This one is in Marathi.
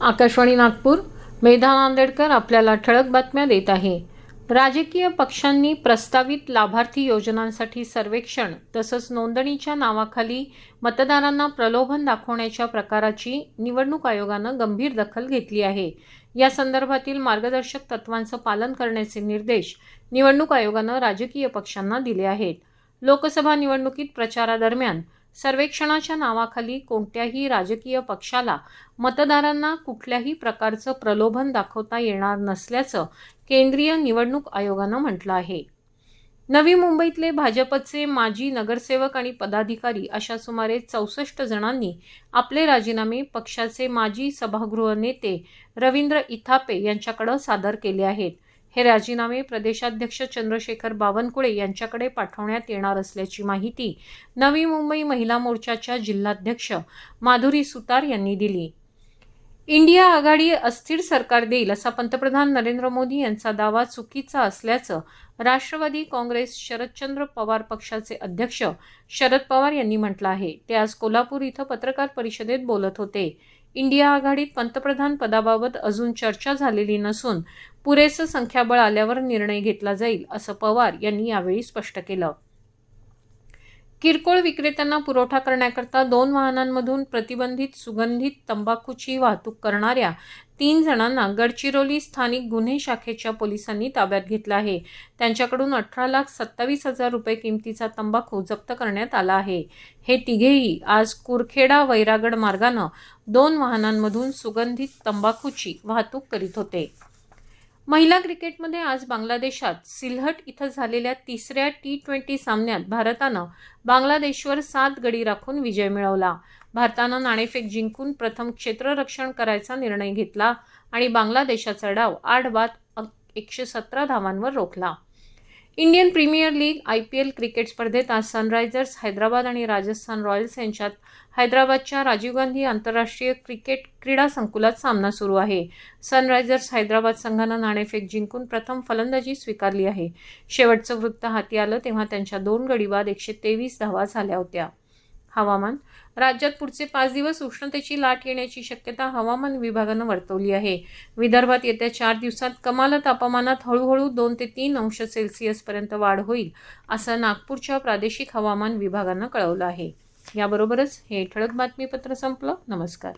आकाशवाणी नागपूर मेधा नांदेडकर आपल्याला ठळक बातम्या देत आहे. राजकीय पक्षांनी प्रस्तावित लाभार्थी योजनांसाठी सर्वेक्षण तसंच नोंदणीच्या नावाखाली मतदारांना प्रलोभन दाखवण्याच्या प्रकाराची निवडणूक आयोगानं गंभीर दखल घेतली आहे. या संदर्भातील मार्गदर्शक तत्वांचं पालन करण्याचे निर्देश निवडणूक आयोगानं राजकीय पक्षांना दिले आहेत. लोकसभा निवडणुकीत प्रचारादरम्यान सर्वेक्षणाच्या नावाखाली कोणत्याही राजकीय पक्षाला मतदारांना कुठल्याही प्रकारचं प्रलोभन दाखवता येणार नसल्याचं केंद्रीय निवडणूक आयोगानं म्हटलं आहे. नवी मुंबईतले भाजपचे माजी नगरसेवक आणि पदाधिकारी अशा सुमारे चौसष्ट जणांनी आपले राजीनामे पक्षाचे माजी सभागृह नेते रवींद्र इथापे यांच्याकडे सादर केले आहेत. हे राजीनामे प्रदेशाध्यक्ष चंद्रशेखर बावनकुळे यांच्याकडे पाठवण्यात येणार असल्याची माहिती नवी मुंबई महिला मोर्चाच्या जिल्हाध्यक्ष माधुरी सुतार यांनी दिली. इंडिया आघाडी अस्थिर सरकार देईल असा पंतप्रधान नरेंद्र मोदी यांचा दावा चुकीचा असल्याचं राष्ट्रवादी काँग्रेस शरदचंद्र पवार पक्षाचे अध्यक्ष शरद पवार यांनी म्हटलं आहे. ते आज कोल्हापूर इथं पत्रकार परिषदेत बोलत होते. इंडिया आघाडीत पंतप्रधान पदाबाबत अजून चर्चा झालेली नसून पुरेसं संख्याबळ आल्यावर निर्णय घेतला जाईल असं पवार यांनी यावेळी स्पष्ट केलं. किरकोळ विक्रेत्यांना पुरवठा करण्याकरता दोन वाहनांमधून प्रतिबंधित सुगंधित तंबाखूची वाहतूक करणाऱ्या तीन जणांना गडचिरोली स्थानिक गुन्हे शाखेच्या पोलिसांनी ताब्यात घेतलं आहे. त्यांच्याकडून अठरा लाख सत्तावीस हजार रुपये किमतीचा तंबाखू जप्त करण्यात आला आहे. हे तिघेही आज कुरखेडा वैरागड मार्गानं दोन वाहनांमधून सुगंधित तंबाखूची वाहतूक करीत होते. महिला क्रिकेटमध्ये आज बांगलादेशात सिल्हट इथं झालेल्या तिसऱ्या टी ट्वेंटी सामन्यात भारतानं बांगलादेशवर सात गडी राखून विजय मिळवला. भारतानं नाणेफेक जिंकून प्रथम क्षेत्ररक्षण करायचा निर्णय घेतला आणि बांगलादेशाचा डाव आठ बाद एकशे सतरा धावांवर रोखला. Indian premier league I P L cricket स्पर्धेत आज सनरायझर्स हैदराबाद आणि राजस्थान रॉयल्स यांच्यात हैदराबादच्या राजीव गांधी आंतरराष्ट्रीय क्रिकेट क्रीडा संकुलात सामना सुरू आहे. सनरायझर्स हैदराबाद संघानं नाणेफेक जिंकून प्रथम फलंदाजी स्वीकारली आहे. शेवटचं वृत्त हाती आलं तेव्हा त्यांच्या दोन गडीबाद एकशे तेवीस धावा झाल्या होत्या. हवामान. राज्यात पुढचे पाच दिवस उष्णतेची लाट येण्याची शक्यता हवामान विभागानं वर्तवली आहे. विदर्भात येत्या चार दिवसात कमाल तापमानात हळूहळू दोन ते तीन अंश सेल्सिअसपर्यंत वाढ होईल असं नागपूरच्या प्रादेशिक हवामान विभागानं कळवलं आहे. याबरोबरच हे ठळक बातमीपत्र संपलं. नमस्कार.